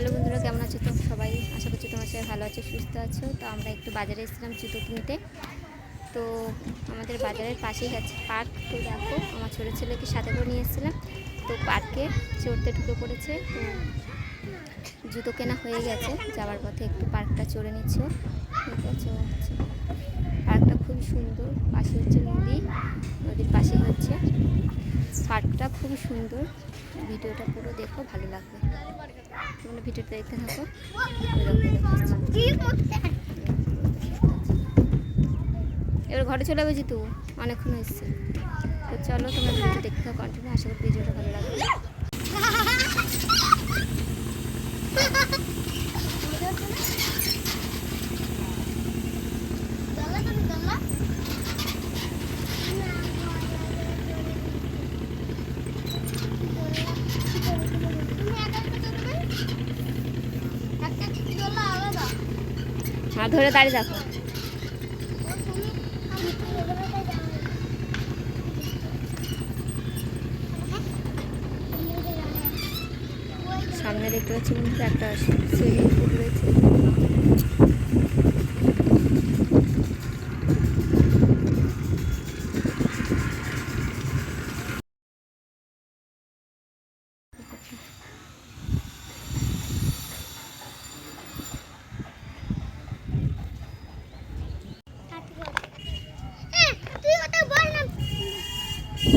Hello বন্ধুরা, কেমন আছো তো সবাই? আশা করছি তোমার সবাই ভালো আছো, সুস্থ আছো। তো আমরা একটু বাজারে এসেছিলাম জুতো কিনতে। তো আমাদের বাজারের পাশেই আছে পার্ক। তো দেখো, আমার ছোটো ছেলেকে সাথে করে নিয়ে এসেছিলাম। তো পার্কে চড়তে ঢুকে পড়েছে। তো জুতো কেনা হয়ে গেছে। যাওয়ার পথে একটু পার্কটা চড়ে নিচ্ছ। ঠিক আছে পার্কটা খুবই সুন্দর। পাশে হচ্ছে নদী। নদীর হচ্ছে পার্কটা খুবই সুন্দর। ভিডিওটা পুরো দেখো, ভালো লাগবে। তোমরা ভিডিওটা দেখতে থাকো। এবার ঘরে চলে যাবে জিতু। অনেকক্ষণ হয়েছে। তো চলো, তোমরা ভিডিও দেখতে থাকো কন্টিনিউ আশা করি ভিডিওটা ভালো লাগবে হ্যাঁ ধরে দাঁড়িয়ে দেখো। সামনে দেখতে পাচ্ছি বন্ধুরা একটা সুইমিং পুল রয়েছে।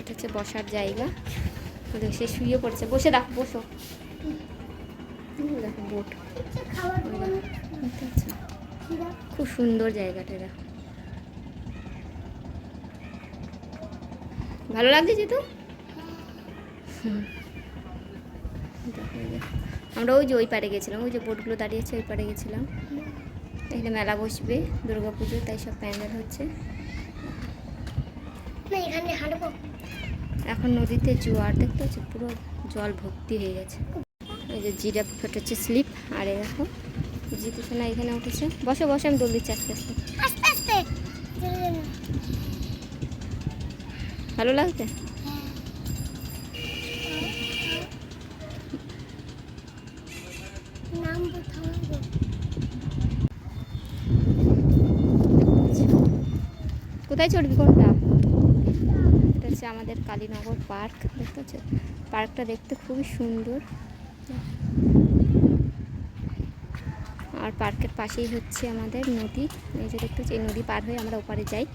এটা হচ্ছে বসার জায়গা। সে শুয়ে পড়েছে। বসে দেখো বসো। দেখো বোট? খুব সুন্দর জায়গাটা দেখো ভালো লাগছে দেখো। আমরা ওই যে ওই পারে গেছিলাম। ওই যে বোটগুলো দাঁড়িয়েছে ওই পারে গেছিলাম। এখানে মেলা বসবে, দুর্গা পুজো, তাই সব প্যান্ডেল হচ্ছে। না এখানে হাঁটবো। এখন নদীতে জোয়ার দেখতে পাচ্ছি পুরো জল ভর্তি হয়ে গেছে। এই যে জিরা হচ্ছে স্লিপ আর দেখো জিতু সোনা এখানে উঠেছে। বসে বসে আমি দোল দিচ্ছি আস্তে আস্তে। আস্তে আস্তে। ভালো লাগছে? কোথায় চড়বি কোনটা? হচ্ছে আমাদের কালীনগর পার্ক, দেখতে পাচ্ছ পার্কটা দেখতে খুবই সুন্দর। আর পার্কের পাশেই হচ্ছে আমাদের নদী। এই যে দেখতে এই নদী পার হয়ে আমরা ওপারে যাই।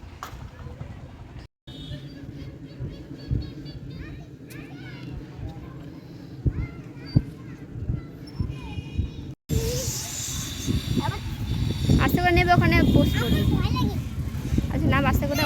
আস্তে করে নেবে ওখানে, বসে আচ্ছা না আস্তে করে